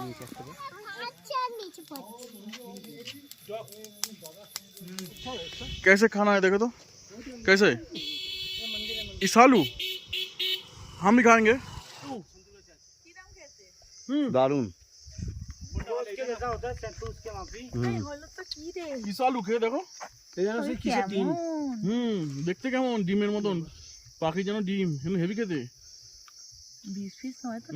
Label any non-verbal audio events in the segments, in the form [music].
নিচে থেকে আচ্ছা নিচে পড়ছে कैसे खाना है देखो तो कैसे इस आलू हम भी खाएंगे দারুণ ইস আলু খেয়ে দেখো হুম দেখতে কেমন ডিমের মতন পাখি যেন ডিম কিন্তু হেভি খেতে বিশ পিস নয় তো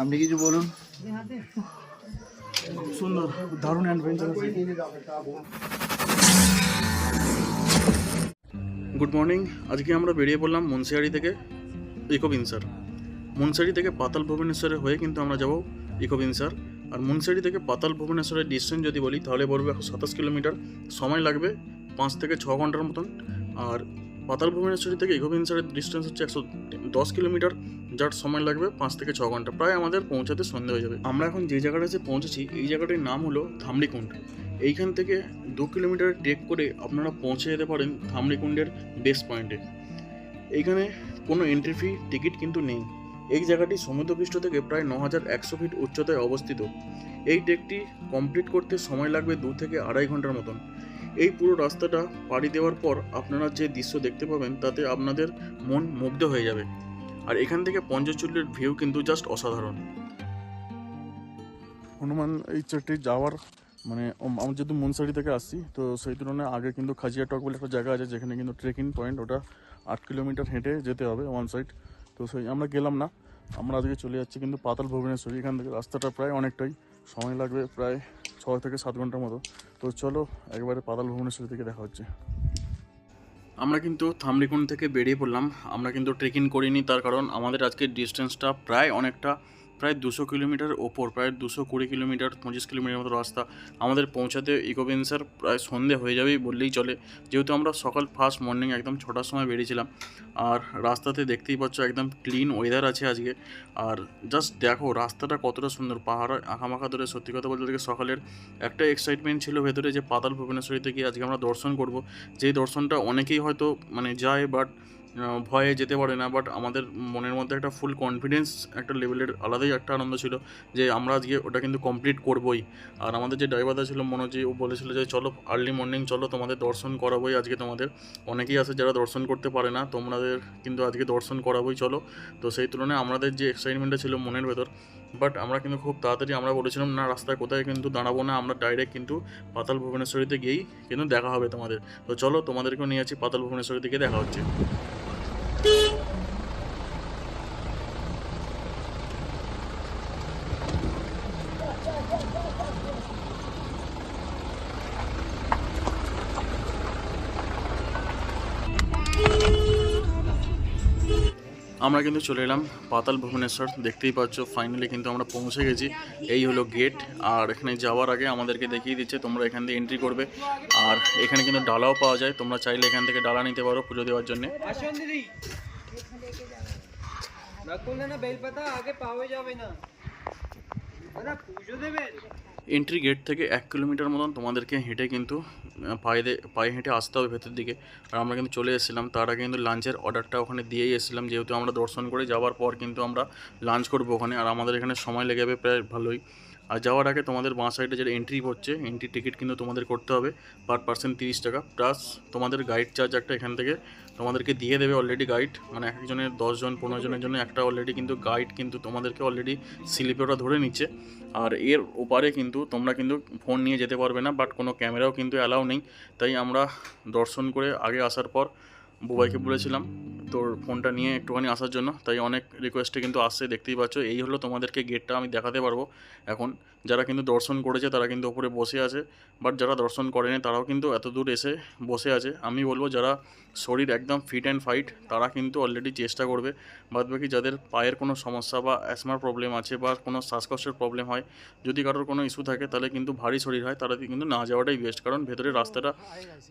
আপনি কিছু বলুন। সুন্দর দারুণ অ্যাডভেঞ্চার গুড মর্নিং আজকে আমরা বেরিয়ে পড়লাম মুন্সিয়ারি থেকে ইকোবিনসার। মুন্সিয়ারি থেকে পাতাল ভুবনেশ্বরে হয়ে কিন্তু আমরা যাব ইকোবিনসার। আর মুন্সিয়ারি থেকে পাতাল ভুবনেশ্বরের ডিস্টেন্স যদি বলি, তাহলে বলব একশো সাতাশ কিলোমিটার। সময় লাগবে পাঁচ থেকে ছ ঘণ্টার মতন। আর পাতাল ভুবনেশ্বরী থেকে ইকোবিনসারের ডিস্টেন্স হচ্ছে একশো দশ কিলোমিটার, যার সময় লাগবে পাঁচ থেকে ছ ঘণ্টা। প্রায় আমাদের পৌঁছাতে সন্ধে হয়ে যাবে। আমরা এখন যে জায়গাটা এসে পৌঁছেছি, এই জায়গাটির নাম হলো ধামড়িকুণ্ড এইখান থেকে দু কিলোমিটার ট্রেক করে আপনারা পৌঁছে যেতে পারেন ধামড়িকুণ্ডের বেস পয়েন্টে এইখানে কোনো এন্ট্রি ফি টিকিট কিন্তু নেই। এই জায়গাটি সমুদ্রপৃষ্ঠ থেকে প্রায় ন হাজার একশো ফিট উচ্চতায় অবস্থিত। এই ট্রেকটি কমপ্লিট করতে সময় লাগবে দু থেকে আড়াই ঘণ্টার মতন। এই পুরো রাস্তাটা পাড়ি দেওয়ার পর আপনারা যে দৃশ্য দেখতে পাবেন তাতে আপনাদের মন মুগ্ধ হয়ে যাবে। আর এখান থেকে পঞ্চচুল্লির ভিউ কিন্তু জাস্ট অসাধারণ। হনুমান এই চারটি যাওয়ার মানে আম- যেহেতু মুনসারি থেকে আসছি, তো সেই তুলনায় আগে কিন্তু খাজিয়া টক বলে একটা জায়গা আছে যেখানে কিন্তু ট্রেকিং পয়েন্ট ওটা আট কিলোমিটার হেঁটে যেতে হবে ওয়ান সাইড তো সেই, আমরা গেলাম না। আমরা আজকে চলে যাচ্ছি কিন্তু পাতাল ভুবনেশ্বরী। এখান থেকে রাস্তাটা প্রায় অনেকটাই সময় লাগবে, প্রায় ছ থেকে সাত ঘণ্টার মতো। তো চলো, একবারে পাতাল ভুবনেশ্বরী থেকে দেখা হচ্ছে। আমরা কিন্তু থামরিকুণ্ড থেকে বেরিয়ে পড়লাম। আমরা কিন্তু ট্রেকিং করিনি, তার কারণ আমাদের আজকের ডিস্টেন্সটা প্রায় অনেকটা প্রায় দুশো কিলোমিটার ওপর, প্রায় দুশো কুড়ি কিলোমিটার, পঁচিশ কিলোমিটার মতো রাস্তা আমাদের পৌঁছাতে ইকোভেন্সার প্রায় সন্ধে হয়ে যাবেই বললেই চলে। যেহেতু আমরা সকাল ফার্স্ট মর্নিং একদম ছটার সময় বেরিয়েছিলাম, আর রাস্তাতে দেখতেই পাচ্ছ একদম ক্লিন ওয়েদার আছে আজকে। আর জাস্ট দেখো রাস্তাটা কতটা সুন্দর, পাহাড় আঁকামাখা ধরে সত্যি কথা বলতে গেলে সকালের একটা এক্সাইটমেন্ট ছিল ভেতরে যে পাতাল ভুবনেশ্বরীতে গিয়ে আজকে আমরা দর্শন করব। যেই দর্শনটা অনেকেই হয়তো মানে যায় বাট ভয়ে যেতে পারে না বাট আমাদের মনের মধ্যে একটা ফুল কনফিডেন্স একটা লেভেলের আলাদাই একটা আনন্দ ছিল যে আমরা আজকে ওটা কিন্তু কমপ্লিট করবই। আর আমাদের যে ড্রাইভারটা ছিল, মনোজি ও বলেছিল যে, চলো আর্লি মর্নিং চলো তোমাদের দর্শন করাবোই আজকে তোমাদের। অনেকেই আছে যারা দর্শন করতে পারে না, তোমাদের কিন্তু আজকে দর্শন করাবোই, চলো। তো সেই তুলনায় আমাদের যে এক্সাইটমেন্টটা ছিল মনের ভেতর বাট আমরা কিন্তু খুব তাড়াতাড়ি আমরা বলেছিলাম, না, রাস্তায় কোথায় কিন্তু দাঁড়াবো না, আমরা ডাইরেক্ট কিন্তু পাতাল ভুবনেশ্বরীতে গিয়েই কিন্তু দেখা হবে তোমাদের। তো চলো, তোমাদেরকেও নিয়ে আছি পাতাল ভুবনেশ্বরী থেকে দেখা হচ্ছে। আমরা কিন্তু চলে এলাম পাতাল ভুবনেশ্বর, দেখতেই পাচ্ছ ফাইনালি কিন্তু আমরা পৌঁছে গেছি। এই হলো গেট আর এখানে যাওয়ার আগে আমাদেরকে দেখিয়ে দিচ্ছে, তোমরা এখান দিয়ে এন্ট্রি করবে। আর এখানে কিন্তু ডালাও পাওয়া যায়, তোমরা চাইলে এখান থেকে ডালা নিতে পারো পুজো দেওয়ার জন্য। না পুজো এন্ট্রি গেট থেকে এক কিলোমিটার মতন তোমাদেরকে হেঁটে কিন্তু পায়ে পায়ে হেঁটে আসতে হবে ভেতর দিকে। আর আমরা কিন্তু চলে এসেছিলাম, তার আগে কিন্তু লাঞ্চের অর্ডারটা ওখানে দিয়েই এসেছিলাম। যেহেতু আমরা দর্শন করে যাওয়ার পর কিন্তু আমরা লাঞ্চ করব ওখানে, আর আমাদের এখানে সময় লেগে যাবে প্রায় ভালোই। আর যাওয়ার আগে তোমাদের বাঁ সাইডে যেটা এন্ট্রি হচ্ছে এন্ট্রি টিকিট কিন্তু তোমাদের করতে হবে পার পার্সন তিরিশ টাকা। প্লাস তোমাদের গাইড চার্জ একটা এখান থেকে তোমাদেরকে দিয়ে দেবে অলরেডি গাইড মানে এক একজনের দশজন পনেরো জনের জন্য একটা অলরেডি কিন্তু গাইড কিন্তু তোমাদেরকে অলরেডি স্লিপে ওরা ধরে নিচ্ছে। আর এর ওপারে কিন্তু তোমরা কিন্তু ফোন নিয়ে যেতে পারবে না বাট কোনো ক্যামেরাও কিন্তু অ্যালাউ নেই। তাই আমরা দর্শন করে আগে আসার পর বুবাইকে বলেছিলাম, তোর ফোনটা নিয়ে একটুখানি আসার জন্য। তাই অনেক রিকোয়েস্টে কিন্তু আসছে, দেখতেই পাচ্ছ। এই হলো তোমাদেরকে গেটটা আমি দেখাতে পারব। এখন যারা কিন্তু দর্শন করেছে, তারা কিন্তু ওপরে বসে আছে। বাট যারা দর্শন করেনি, তারাও কিন্তু এত দূর এসে বসে আছে। আমি বলব, যারা শরীর একদম ফিট অ্যান্ড ফাইট তারা কিন্তু অলরেডি চেষ্টা করবে। বাদবাকি যাদের পায়ের কোনো সমস্যা বা অ্যাসমার প্রবলেম আছে বা কোনো শ্বাসকষ্টের প্রবলেম হয়, যদি কারোর কোনো ইস্যু থাকে, তাহলে কিন্তু ভারী শরীর হয়, তারা কিন্তু না যাওয়াটাই বেস্ট কারণ ভেতরের রাস্তাটা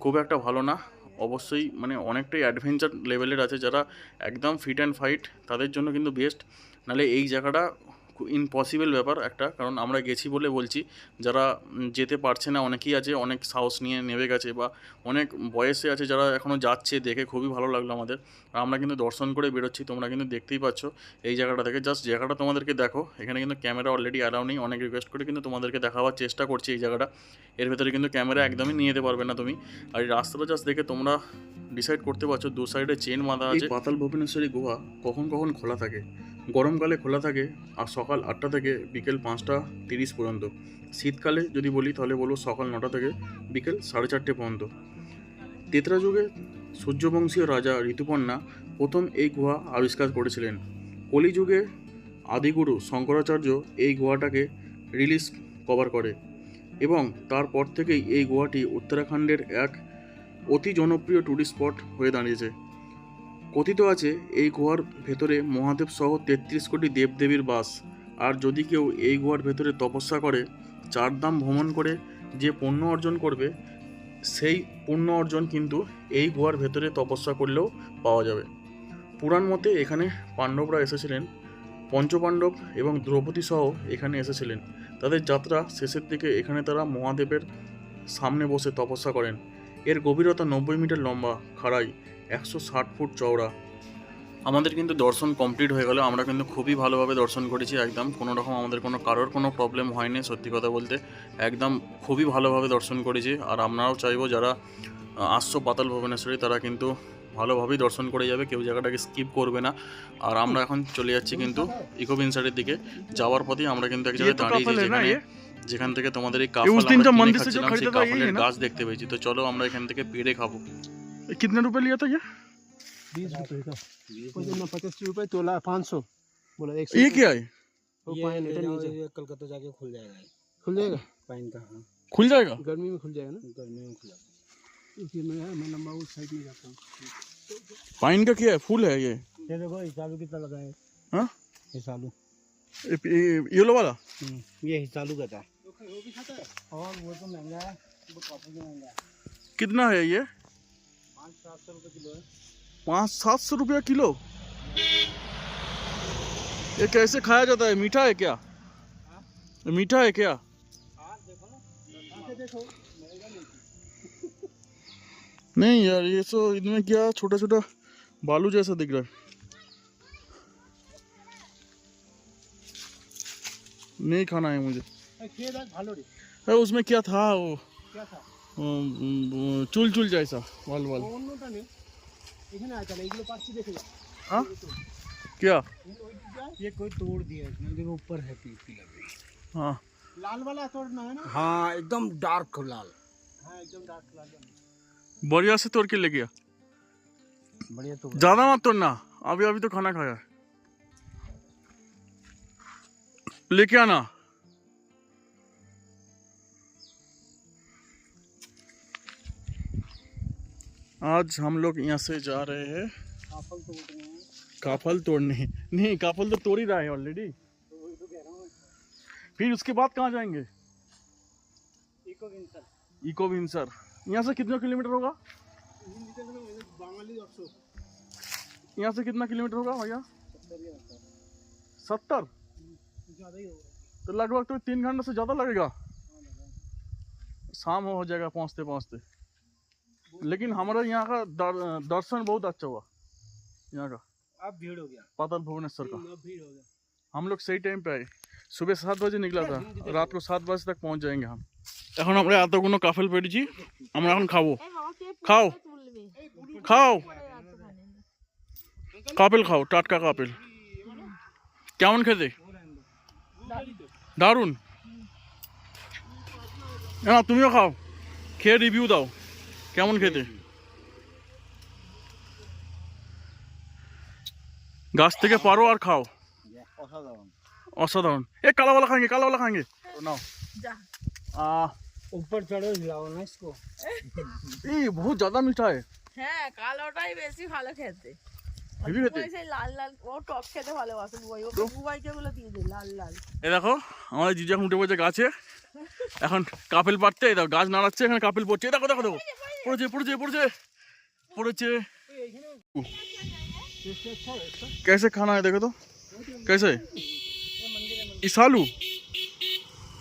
খুব একটা ভালো না। অবশ্যই মানে অনেকটাই অ্যাডভেঞ্চার লেভেলের আছে যারা একদম ফিট অ্যান্ড ফাইট তাদের জন্য কিন্তু বেস্ট নাহলে এই জায়গাটা ইম্পসিবল ব্যাপার একটা কারণ আমরা গেছি বলে বলছি। যারা যেতে পারছে না অনেকেই আছে অনেক সাহস নিয়ে নেমে গেছে বা অনেক বয়সে আছে যারা এখনও যাচ্ছে দেখে খুবই ভালো লাগল আমাদের। আর আমরা কিন্তু দর্শন করে বেরোচ্ছি তোমরা কিন্তু দেখতেই পাচ্ছ এই জায়গাটা থেকে। জাস্ট জায়গাটা তোমাদেরকে দেখো এখানে কিন্তু ক্যামেরা অলরেডি অ্যালাউ নেই অনেক রিকোয়েস্ট করে কিন্তু তোমাদেরকে দেখাবার চেষ্টা করছি এই জায়গাটা। এর ভেতরে কিন্তু ক্যামেরা একদমই নিয়ে যেতে পারবে না তুমি। আর এই রাস্তাটা জাস্ট দেখে তোমরা ডিসাইড করতে পারছ দু সাইডে চেন বাঁধা আছে। পাতাল ভুবনেশ্বরী গুহা কখন কখন খোলা থাকে? গরমকালে খোলা থাকে আর সকাল আটটা থেকে বিকেল পাঁচটা তিরিশ পর্যন্ত। শীতকালে যদি বলি তাহলে বলব সকাল নটা থেকে বিকেল সাড়ে চারটে পর্যন্ত। তেতরা যুগে সূর্যবংশীয় রাজা ঋতুপর্ণা প্রথম এই গুহা আবিষ্কার করেছিলেন। কলিযুগে আদিগুরু শঙ্করাচার্য এই গুহাটাকে রিলিজ কভার করে এবং তারপর থেকেই এই গুহাটি উত্তরাখণ্ডের এক অতি জনপ্রিয় ট্যুরিস্ট স্পট হয়ে দাঁড়িয়েছে। কথিত আছে, এই গুহার ভেতরে মহাদেব সহ তেত্রিশ কোটি দেবদেবীর বাস। আর যদি কেউ এই গুহার ভেতরে তপস্যা করে চারধাম ভ্রমণ করে যে পুণ্য অর্জন করবে, সেই পুণ্য অর্জন কিন্তু এই গুহার ভেতরে তপস্যা করলেও পাওয়া যাবে। পুরাণ মতে এখানে পাণ্ডবরা এসেছিলেন, পঞ্চপাণ্ডব এবং দ্রৌপদী সহ এখানে এসেছিলেন। তাদের যাত্রা শেষের দিকে এখানে তারা মহাদেবের সামনে বসে তপস্যা করেন। এর গভীরতা নব্বই মিটার লম্বা, খাড়াই। একশো ষাট ফুট চওড়া। আমাদের কিন্তু দর্শন কমপ্লিট হয়ে গেল। আমরা কিন্তু খুবই ভালোভাবে দর্শন করেছি একদম। কোনো রকম আমাদের কোনো কারোর কোনো প্রবলেম হয়নি সত্যি কথা বলতে। একদম খুবই ভালোভাবে দর্শন করেছি। আর আমরাও চাইব যারা আসছো পাতাল ভুবনেশ্বরী তারা কিন্তু ভালোভাবেই দর্শন করে যাবে। কেউ জায়গাটাকে স্কিপ করবে না। আর আমরা এখন চলে যাচ্ছি কিন্তু ইকো ভিনসারের দিকে। যাওয়ার পথে আমরা কিন্তু এক জায়গায় দাঁড়িয়েছি যেখানে যেখান থেকে তোমাদের এই কাপড় গাছ দেখতে পেয়েছি। তো চলো আমরা এখান থেকে পেরে খাব। कितने रुपए लिया था ये? बीस रुपए का। पचास रुपए तोला पाँच सौ। बोला एक सौ ये क्या है? है कलकत्ता जाके खुल जाएगा। खुल जाएगा? पाइन का हाँ। खुल जाएगा? गर्मी में खुल जाएगा ना? गर्मी में खुला इसलिए मैं मैं लंबा उस साइड में जाता हूँ। पाइन का क्या है? फूल है ये? ये देखो हिसालू कितना लगा है? हाँ? ये- ये- येलो वाला ये हिसालू का था। और वो तो महँगा है वो काफ़ी महँगा है। कितना है ये? पाँच सात सौ रुपये किलो? है सौ ये कैसे खाया जाता है? मीठा है क्या? ये मीठा है क्या? नहीं यार ये तो इनमें क्या छोटा छोटा बालू जैसा दिख रहा है। नहीं खाना है मुझे। अरे उसमें क्या था वो? उम, उम, चुल चुल जैसा वाल वाल অন্যটা নেই এখানে আছে না এগুলো পাচ্ছি দেখে যা हाँ क्या ये कोई तोड़ दिया इसने देखो ऊपर है पी पीला भी हाँ লাল वाला तोड़ना है ना हाँ एकदम डार्क लाल हाँ एकदम डार्क लाल बढ़िया से तोड़ के ले गया बढ़िया तो ज्यादा मत तोड़ना अभी अभी तो खाना खाया है लेके आना आज हम लोग यहाँ से जा रहे हैं। काफल तोड़ने काफल तोड़ने। नहीं काफल तो तोड़ ही रहा है ऑलरेडी फिर उसके बाद कहाँ जाएँगे? इको विंसर यहाँ से कितना किलोमीटर होगा? यहाँ से कितना किलोमीटर होगा भैया? सत्तर। तो लगभग तो तीन घंटे से ज़्यादा लगेगा। शाम हो जाएगा पहुँचते पहुँचते लेकिन हमारा यहाँ का दर्शन बहुत अच्छा हुआ। यहाँ का। अब भीड़ हो गया। पाताल भुवनेश्वर का। हम लोग सही टाइम पे आए। सुबह सात बजे निकला था। रात को सात बजे तक पहुँच जाएँगे हम। এখন আমরা এতগুলো কাফেল पेट আমরা এখন খাবো খাও খাও কাপেল খাও টাটকা কাপেল কেমন খেতে দারুণ না তুমিও খাও খেয়ে রিভিউ দাও কেমন খেতে গাছ থেকে পারো আর খাও অসাধারণ অসাধারণ এ কালা वाला खाएंगे काला वाला खाएंगे तो नाओ যা आ ऊपर चढ़ो हिलाओ ना इसको ये बहुत ज्यादा मीठा है হ্যাঁ কালোটাই বেশি ভালো খেতে হেভি খেতে বুবাই সেই লাল লাল ও টক খেতে ভালোবাসে বুবাই ওকে বুবাইকে গুলো দিয়ে দে লাল লাল এ দেখো আমাদের জিজা এখন উঠে পড়েছে গাছে এখন কাপেল পাড়তে এই দেখো গাছ নাড়াচ্ছে এখানে কাপেল পড়ছে এই দেখো দেখো দেখো পড়েছে পড়েছে পড়েছে পড়েছে कैसे खाना है देखो तो कैसे इस आलू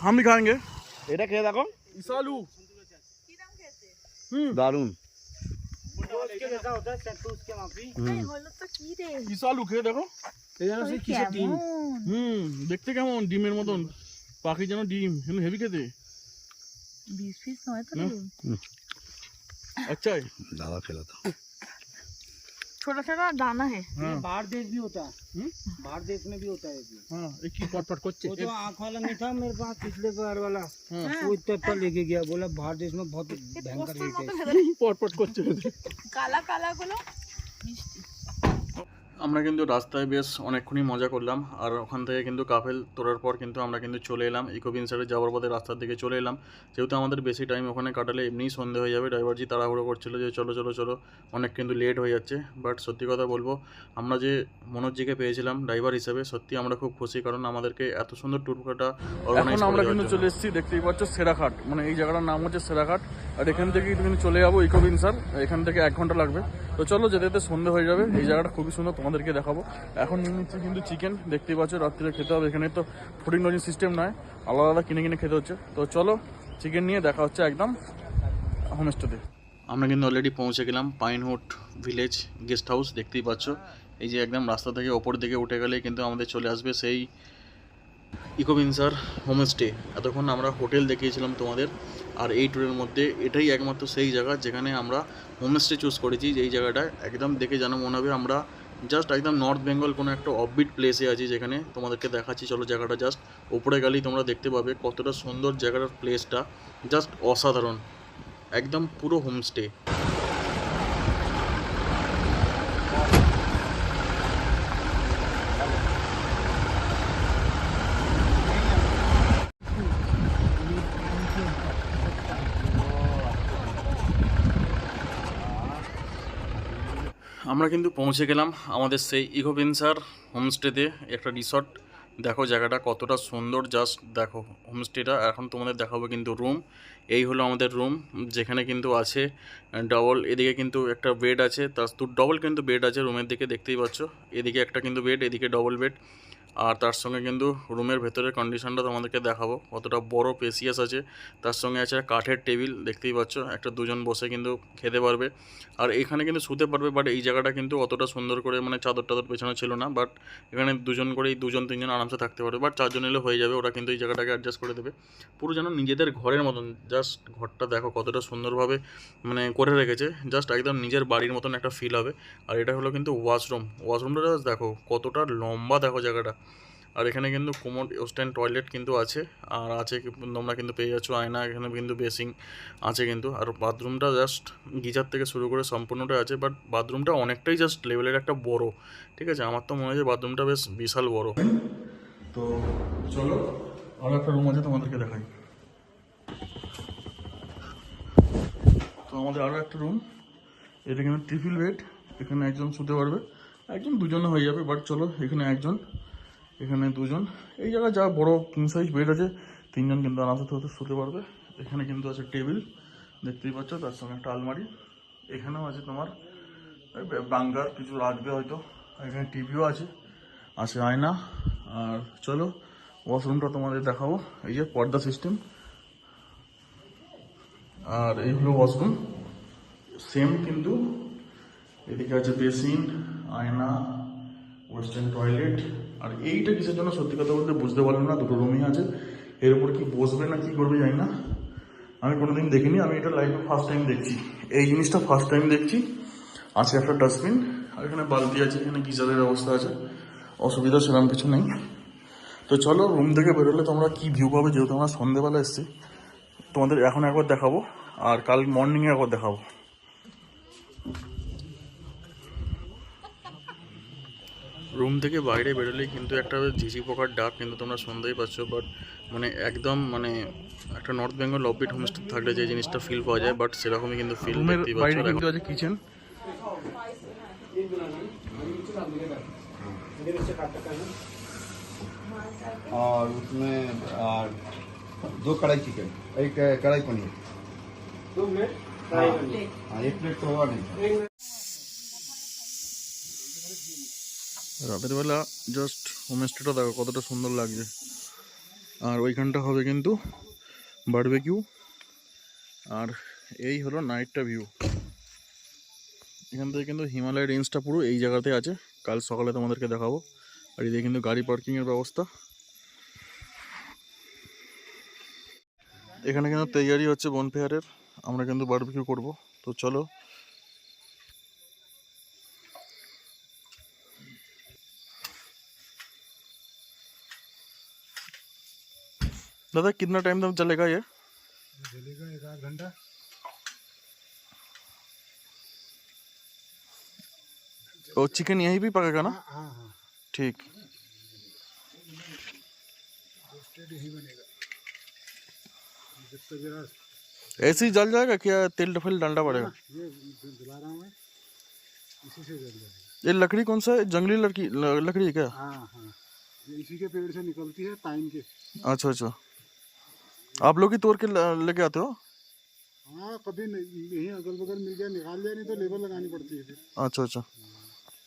हम भी खाएंगे এটা খেয়ে দেখো इस आलू দারুন उसके जैसा होता है सत्तू उसके माफी হলো তো কি রে इस आलू খেয়ে দেখো এই যেন সে কিসের ডিম হুম দেখতে কেমন ডিমের মতন পাখি যেন ডিম হেভি খেতে বিশ পিস নয় তো না। अच्छा है দাদা ফেলে দাও ছোট ছোট দানা है हाँ बाहर देश भी होता है हम्म? बाहर देश में भी होता है ये हाँ एक की পটপট করছে वो तो आँख वाला नहीं था मेरे पास पिछले बार वाला हाँ वो इतना पर लेके गया बोला बाहर देश में बहुत भयंकर পোস্তের रेट মতো है [laughs] পটপট করছে কালা কালা গুলো মিষ্টি আমরা কিন্তু রাস্তায় বেশ অনেকক্ষণই মজা করলাম আর ওখান থেকে কিন্তু কাফেল তোলার পর কিন্তু আমরা কিন্তু চলে এলাম। ইকোবিন সাইডে যাওয়ার পথে রাস্তার দিকে চলে এলাম। যেহেতু আমাদের বেশি টাইম ওখানে কাটালে এমনিই সন্ধে হয়ে যাবে ড্রাইভারজি তাড়াহুড়ো করছিল যে চলো চলো চলো অনেক কিন্তু লেট হয়ে যাচ্ছে। বাট সত্যি কথা বলব আমরা যে মনোজজিকে পেয়েছিলাম ড্রাইভার হিসেবে সত্যি আমরা খুব খুশি কারণ আমাদেরকে এত সুন্দর ট্যুরটা এখন আমরা কিন্তু চলে এসেছি দেখতেই পাচ্ছ সেরাঘাট। মানে এই জায়গাটার নাম হচ্ছে সেরাঘাট। আর এখান থেকে কিন্তু চলে যাব ইকোবিন, স্যার। এখান থেকে এক ঘণ্টা লাগবে। তো চলো যেতে যেতে সন্ধে হয়ে যাবে। এই জায়গাটা খুবই সুন্দর, তোমাদেরকে দেখাবো। এখন নিয়ে নিচ্ছি কিন্তু চিকেন দেখতেই পাচ্ছ, রাত্রিরে খেতে হবে। এখানে তো ফুডিং লজিং সিস্টেম নয় আলাদা আলাদা কিনে কিনে খেতে হচ্ছে। তো চলো চিকেন নিয়ে দেখা হচ্ছে একদম হোমস্টেতে আমরা কিন্তু অলরেডি পৌঁছে গেলাম পাইনহুড ভিলেজ গেস্ট হাউস দেখতেই পাচ্ছ। এই যে একদম রাস্তা থেকে ওপর দিকে উঠে গেলে কিন্তু আমাদের চলে আসবে সেই ইকোবিনসার হোমস্টে এতক্ষণ আমরা হোটেল দেখিয়েছিলাম তোমাদের। আর এই ট্যুরের মধ্যে এটাই একমাত্র সেই জায়গা যেখানে আমরা হোমস্টে চুজ করেছি যে এই জায়গাটা একদম দেখে যেন মনে হবে আমরা জাস্ট একদম নর্থ বেঙ্গল কোনো একটা অফবিট প্লেসে আছি যেখানে তোমাদেরকে দেখাচ্ছি, চলো জায়গাটা জাস্ট ওপরে গেলেই তোমরা দেখতে পাবে কতটা সুন্দর জায়গাটার প্লেসটা জাস্ট অসাধারণ, একদম পুরো হোমস্টে আমরা কিন্তু পৌঁছে গেলাম আমাদের সেই ইকোভেন্সার হোমস্টেতে, একটা রিসর্ট। দেখো জায়গাটা কতটা সুন্দর, জাস্ট দেখো হোমস্টেটা। এখন তোমাদের দেখাবো কিন্তু রুম। এই হলো আমাদের রুম, যেখানে কিন্তু আছে ডবল। এদিকে কিন্তু একটা বেড আছে, তার ডবল কিন্তু বেড আছে রুমের দিকে, দেখতেই পাচ্ছ। এদিকে একটা কিন্তু বেড, এদিকে ডবল বেড। আর তার সঙ্গে কিন্তু রুমের ভেতরের কন্ডিশনটা তোমাদেরকে দেখাবো। কতটা বড় পেসিয়াস আছে। তার সঙ্গে আছে কাঠের টেবিল, দেখতেই পাচ্ছ। একটা দুজন বসে কিন্তু খেতে পারবে। আর এখানে কিন্তু শুতে পারবে বাট এই জায়গাটা কিন্তু অতটা সুন্দর করে মানে চাদর টাদর পেছানো ছিল না বাট এখানে দুজন করেই দুজন, তিনজন আরামসে থাকতে পারবে। বাট চারজন এলে হয়ে যাবে, ওরা কিন্তু এই জায়গাটাকে অ্যাডজাস্ট করে দেবে। পুরো যেন নিজেদের ঘরের মতন জাস্ট ঘরটা দেখো কতটা সুন্দরভাবে মানে করে রেখেছে। জাস্ট একদম নিজের বাড়ির মতন একটা ফিল হবে। আর এটা হলো কিন্তু ওয়াশরুম ওয়াশরুমটা জাস্ট দেখো কতটা লম্বা দেখো জায়গাটা। আর এখানে কিন্তু কোমোড ওয়েস্টার্ন টয়লেট কিন্তু আছে। আর আছে তোমরা কিন্তু পেয়ে যাচ্ছ আয়না, এখানে কিন্তু বেসিং আছে কিন্তু। আর বাথরুমটা জাস্ট গিজার থেকে শুরু করে সম্পূর্ণটা আছে বাট বাথরুমটা অনেকটাই জাস্ট লেভেলের একটা বড়। ঠিক আছে? আমার তো মনে হয় বাথরুমটা বেশ বিশাল বড়। তো চলো আরও একটা রুম আছে তোমাদেরকে দেখাই। তো আমাদের আরও একটা রুম এটা এখানে ট্রিপল বেড এখানে একজন শুতে পারবে। একজন দুজনে হয়ে যাবে বাট চলো, এখানে একজন। এখানে দুজন। এই জায়গায় যা বড় কিং সাইজ বেড আছে, তিনজন কিন্তু আরামসে হতে শুতে পারবে। এখানে কিন্তু আছে টেবিল, দেখতেই পাচ্ছ, তার সঙ্গে একটা আলমারি। এখানেও আছে তোমার বাঙ্গার, কিছু রাখবে হয়তো। এখানে টিভিও আছে আছে আয়না। আর চলো ওয়াশরুমটা তোমাদের দেখাবো। এই যে পর্দা সিস্টেম আর এই হলো ওয়াশরুম সেম কিন্তু, এদিকে আছে বেসিন আয়না ওয়েস্টার্ন টয়লেট আর এইটা কিসের জন্য? সত্যি কথা বলতে বুঝতে পারলাম না, দুটো রুমই আছে। এর উপর কি বসবে না কি করবে জানি না। আমি কোনোদিন দেখিনি, আমি এটা লাইফে ফার্স্ট টাইম দেখছি। এই জিনিসটা ফার্স্ট টাইম দেখছি। আছে একটা ডাস্টবিন আর এখানে বালতি আছে, এখানে গিজারের ব্যবস্থা আছে। অসুবিধা সেরকম কিছু নেই। তো চলো রুম থেকে বেরোলে তোমরা কি ভিউ পাবে যেহেতু আমরা সন্ধেবেলা এসেছি। তোমাদের এখন একবার দেখাবো, আর কাল মর্নিংয়ে একবার দেখাবো। রুম থেকে বাইরে বেরোলেই কিন্তু একটা ঝিঝি পোকার ডাক কিন্তু তোমরা শুনতেই পাচ্ছ বাট মানে একদম মানে একটা নর্থ বেঙ্গল অফবিট হোমস্টে থাকলে যে জিনিসটা ফিল পাওয়া যায় বাট সেরকমই কিন্তু ফিল রুমের দেখতেই বাইরে পাচ্ছ কিন্তু আছে কিচেন और उसमें और दो कढ़ाई चिकन एक कढ़ाई पनीर दो मिनट फ्राई करनी हाँ एक प्लेट तो होगा नहीं রাতের বেলা জাস্ট হোমস্টেটা দেখো, কতটা সুন্দর লাগছে। আর ওইখানটা হবে কিন্তু বারবেকিউ আর এই হলো নাইটটা ভিউ এখান থেকে কিন্তু হিমালয় রেঞ্জটা পুরো এই জায়গাতে আছে। কাল সকালে তোমাদেরকে দেখাবো। আর এদিকে কিন্তু গাড়ি পার্কিংয়ের ব্যবস্থা। এখানে কিন্তু তৈয়ারি হচ্ছে বনফেয়ারের। আমরা কিন্তু বারবিকিউ করব। তো চলো दादा कितना टाइम तक चलेगा ये? चलेगा एक आध घंटा। और चिकन यहीं भी पकेगा ना? हाँ हाँ ठीक। ही जरा ऐसे ही जल जाएगा क्या? तेल फिल डालना पड़ेगा। ये जला रहा हूँ इसी से जल जाएगा। ये लकड़ी कौन सा है? जंगली लड़की ल- लकड़ी है क्या? हाँ हाँ। इसी के पेड़ से निकलती है पाइन के। अच्छा अच्छा। आप लोग ही तोड़ के लेके आते हो? हाँ कभी नहीं अगल बगल मिल गया निकाल लिया नहीं तो लेबर लगानी पड़ती है फिर। अच्छा अच्छा।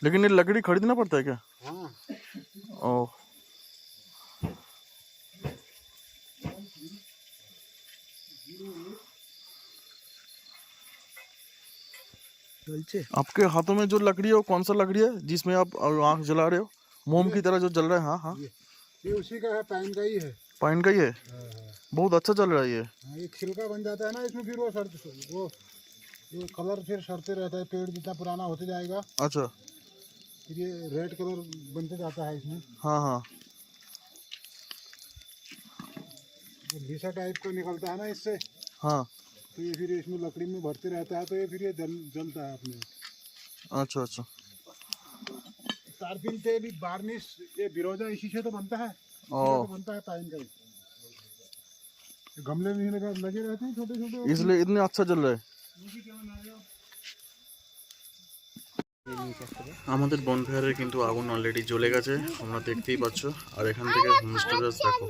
लेकिन ये लकड़ी खरीदना पड़ता है क्या? हाँ। ओह। आपके हाथों में जो लकड़ी है वो कौन सा लकड़ी है जिसमें आप आँख जला रहे हो? मोम की तरह जो जल रहा है? हाँ हाँ। ये उसी का है पाइन का ही है। पाइन का ही है हाँ। बहुत अच्छा चल रहा है ये। हाँ, ये छिलका बन जाता है ना इसमें फिर वो सर वो ये कलर फिर सड़ते रहता है पेड़ जितना पुराना होते जाएगा। अच्छा। फिर ये रेड कलर बनते जाता है इसमें। हाँ हाँ। जो भीसा टाइप का निकलता है ना इससे। हाँ। तो ये फिर इसमें लकड़ी में भरते रहता है तो ये फिर ये जल जलता है अपने। अच्छा अच्छा। तारपीन तेल बार्निश ये बिरोजा इसी से तो बनता है। ओ बनता है पाइन का गमले में लगा लगे रहते हैं छोटे छोटे इसलिए इतने अच्छा चल रहा है। আমাদের বনফেয়ারের কিন্তু আগুন অলরেডি জ্বলে গেছে আমরা দেখতেই পাচ্ছ। আর এখান থেকে হোমস্টে জাস্ট দেখো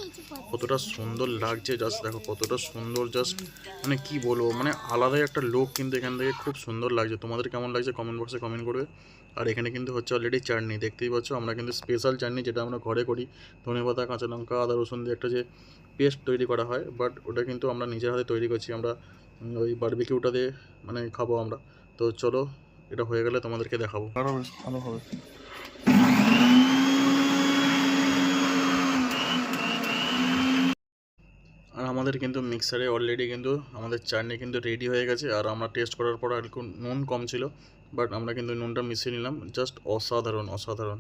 কতটা সুন্দর লাগছে জাস্ট দেখো কতটা সুন্দর জাস্ট মানে কি বলব মানে আলাদাই একটা লোক কিন্তু এখান থেকে খুব সুন্দর লাগছে। তোমাদের কেমন লাগছে কমেন্ট বক্সে কমেন্ট করবে। আর এখানে কিন্তু হচ্ছে অলরেডি চাটনি দেখতেই পাচ্ছ আমরা কিন্তু স্পেশাল চাটনি যেটা আমরা ঘরে করি ধনে পাতা কাঁচা লঙ্কা আদা রসুন দিয়ে একটা যে পেস্ট তৈরি করা হয় বাট ওটা কিন্তু আমরা নিজের হাতে তৈরি করছি আমরা ওই বারবিকিউটা দিয়ে মানে খাব আমরা। তো চলো এটা হয়ে গেলে তোমাদেরকে দেখাবো। ভালো হবে ভালো হবে। আর আমাদের কিন্তু মিক্সারে অলরেডি কিন্তু আমাদের চাটনি কিন্তু রেডি হয়ে গেছে আর আমরা টেস্ট করার পর আর একটু নুন কম ছিল বাট আমরা কিন্তু নুনটা মিশিয়ে নিলাম জাস্ট অসাধারণ অসাধারণ।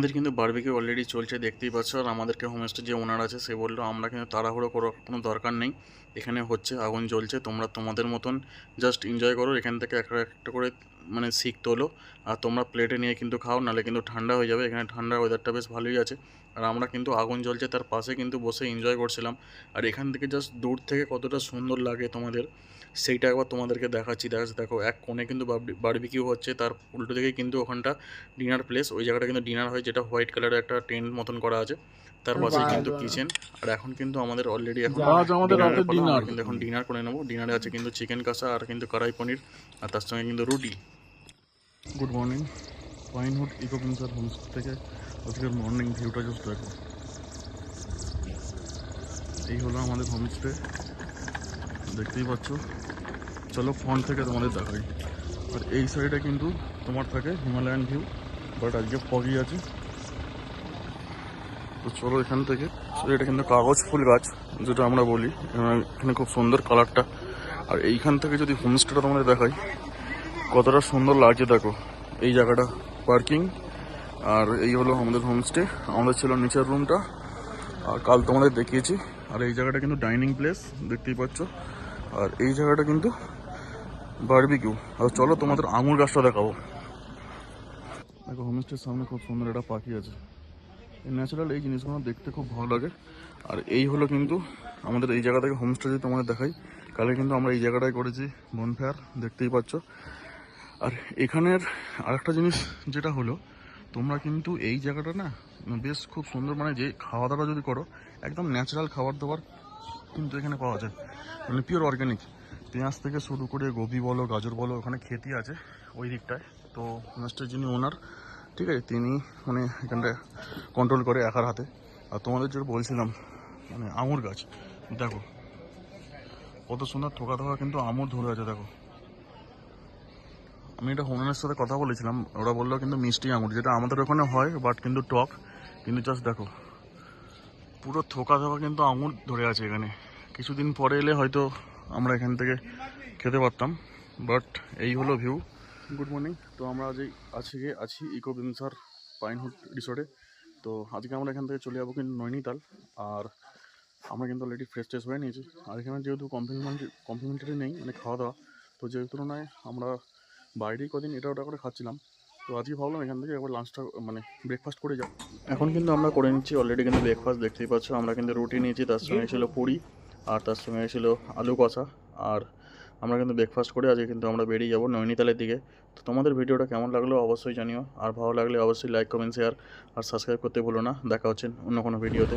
আমাদের কিন্তু বারবিকিউ অলরেডি চলছে, দেখতেই পাচ্ছ। আর আমাদেরকে হোমস্টে যে ওনার আছে, সে বলল, আমরা কিন্তু তাড়াহুড়ো করার কোনো দরকার নেই। এখানে হচ্ছে, আগুন জ্বলছে, তোমরা তোমাদের মতন জাস্ট এনজয় করো। এখান থেকে একটা একটা করে মানে শিখ তোলো। আর তোমরা প্লেটে নিয়ে কিন্তু খাও, নাহলে কিন্তু ঠান্ডা হয়ে যাবে। এখানে ঠান্ডা ওয়েদারটা বেশ ভালোই আছে। আর আমরা কিন্তু আগুন জ্বলছে, তার পাশে কিন্তু বসে এনজয় করছিলাম। আর এখান থেকে জাস্ট দূর থেকে কতটা সুন্দর লাগে তোমাদের। সেইটা একবার তোমাদেরকে দেখাচ্ছি। দেখাচ্ছি দেখো এক কোণে কিন্তু বারবিকিউ হচ্ছে তার উল্টো দিকে কিন্তু ওখানটা ডিনার প্লেস ওই জায়গাটা কিন্তু ডিনার হয় যেটা হোয়াইট কালারের একটা টেন্ট মতন করা আছে তার পাশে কিন্তু কিচেন আর এখন কিন্তু আমাদের অলরেডি এখন আমাদের dinner। কিন্তু এখন ডিনার করে নেব। ডিনারে আছে কিন্তু চিকেন কষা আর কিন্তু কড়াই পনির আর তার সঙ্গে কিন্তু রুটি। Good morning Pinehood eco Pinsar homestay থেকে আজকের মর্নিং ভিউটা জাস্ট দেখো। এই হলো আমাদের হোমস্টে দেখতেই পাচ্ছ। চলো ফ্রন্ট থেকে তোমাদের দেখাই। আর এই সাইডে কিন্তু তোমার থাকে হিমালয়ান ভিউ বাট আজকে ফগি আছে। তো চলো এখান থেকে। এটা কিন্তু কাগজ ফুল গাছ, যেটা আমরা বলি। এখানে খুব সুন্দর কালারটা আর এইখান থেকে যদি হোমস্টেটা তোমাদের দেখাই, কতটা সুন্দর লাগছে দেখো। এই জায়গাটা পার্কিং আর এই হলো আমাদের হোমস্টে আমাদের ছিল নিচের রুমটা আর কাল তোমাদের দেখিয়েছি। আর এই জায়গাটা কিন্তু ডাইনিং প্লেস দেখতেই পাচ্ছ। আর এই জায়গাটা কিন্তু বারবিকিউ আর চলো তোমাদের আঙুর গাছটা দেখাবো। দেখো হোমস্টের সামনে খুব সুন্দর একটা পাখি আছে। এই ন্যাচারাল এই জিনিসগুলো দেখতে খুব ভালো লাগে। আর এই হলো কিন্তু আমাদের এই জায়গা থেকে হোমস্টে যদি তোমাদের দেখাই। কালে কিন্তু আমরা এই জায়গাটায় করেছি বনফেয়ার দেখতেই পাচ্ছ। আর এখানের আরেকটা জিনিস যেটা হলো, তোমরা কিন্তু এই জায়গাটা না, বেশ খুব সুন্দর মানে যে খাওয়া দাওয়া যদি করো, একদম ন্যাচারাল খাবার দাবার কিন্তু এখানে পাওয়া যায়। মানে পিওর অর্গ্যানিক পেঁয়াজ থেকে শুরু করে গোবি বলো, গাজর বলো, ওখানে খেতি আছে ওই দিকটায়। তো পেঁয়াজটার যিনি ওনার, ঠিক আছে, তিনি মানে এখানটায় কন্ট্রোল করে একার হাতে। আর তোমাদের যেটা বলছিলাম মানে আঙুর গাছ, দেখো, কত সুন্দর থোকা থোকা কিন্তু আঙুর ধরে আছে, দেখো। আমি এটা হোমেনের সাথে কথা বলেছিলাম, ওরা বলল কিন্তু মিষ্টি আঙুর যেটা আমাদের ওখানে হয় বাট কিন্তু টক। কিন্তু জাস্ট দেখো পুরো থোকা থোকা কিন্তু আঙুর ধরে আছে এখানে। কিছুদিন পরে এলে হয়তো আমরা এখান থেকে খেতে পারতাম বাট এই হলো ভিউ গুড মর্নিং তো আমরা আজ আজকে আছি ইকো বিমসার পাইনহুড রিসোর্টে তো আজকে আমরা এখান থেকে চলে যাব কিন্তু নৈনিতাল। আর আমরা কিন্তু অলরেডি ফ্রেশ ট্রেশ হয়ে নিয়েছি। আর এখানে যেহেতু কমপ্লিমেন্টারি কমপ্লিমেন্টারি নেই মানে খাওয়া দাওয়া, তো যে তুলনায় আমরা বাইরেই কদিন এটা ওটা করে খাচ্ছিলাম। তো আজকে ভাবলাম এখান থেকে একবার লাঞ্চটা মানে ব্রেকফাস্ট করে যাও এখন কিন্তু আমরা করে নিচ্ছি অলরেডি কিন্তু ব্রেকফাস্ট দেখতেই পাচ্ছ, আমরা কিন্তু রুটি নিয়েছি, তার সঙ্গে ছিল পুরি, আর তার সঙ্গে ছিল আলু কষা, আর আমরা কিন্তু ব্রেকফাস্ট করে আজকে কিন্তু আমরা বেরিয়ে যাব নৈনিতালের দিকে। তো তোমাদের ভিডিওটা কেমন লাগল অবশ্যই জানিও, আর ভালো লাগলে অবশ্যই লাইক কমেন্ট শেয়ার আর সাবস্ক্রাইব করতে ভুলো না। দেখা হচ্ছে অন্য কোনো ভিডিওতে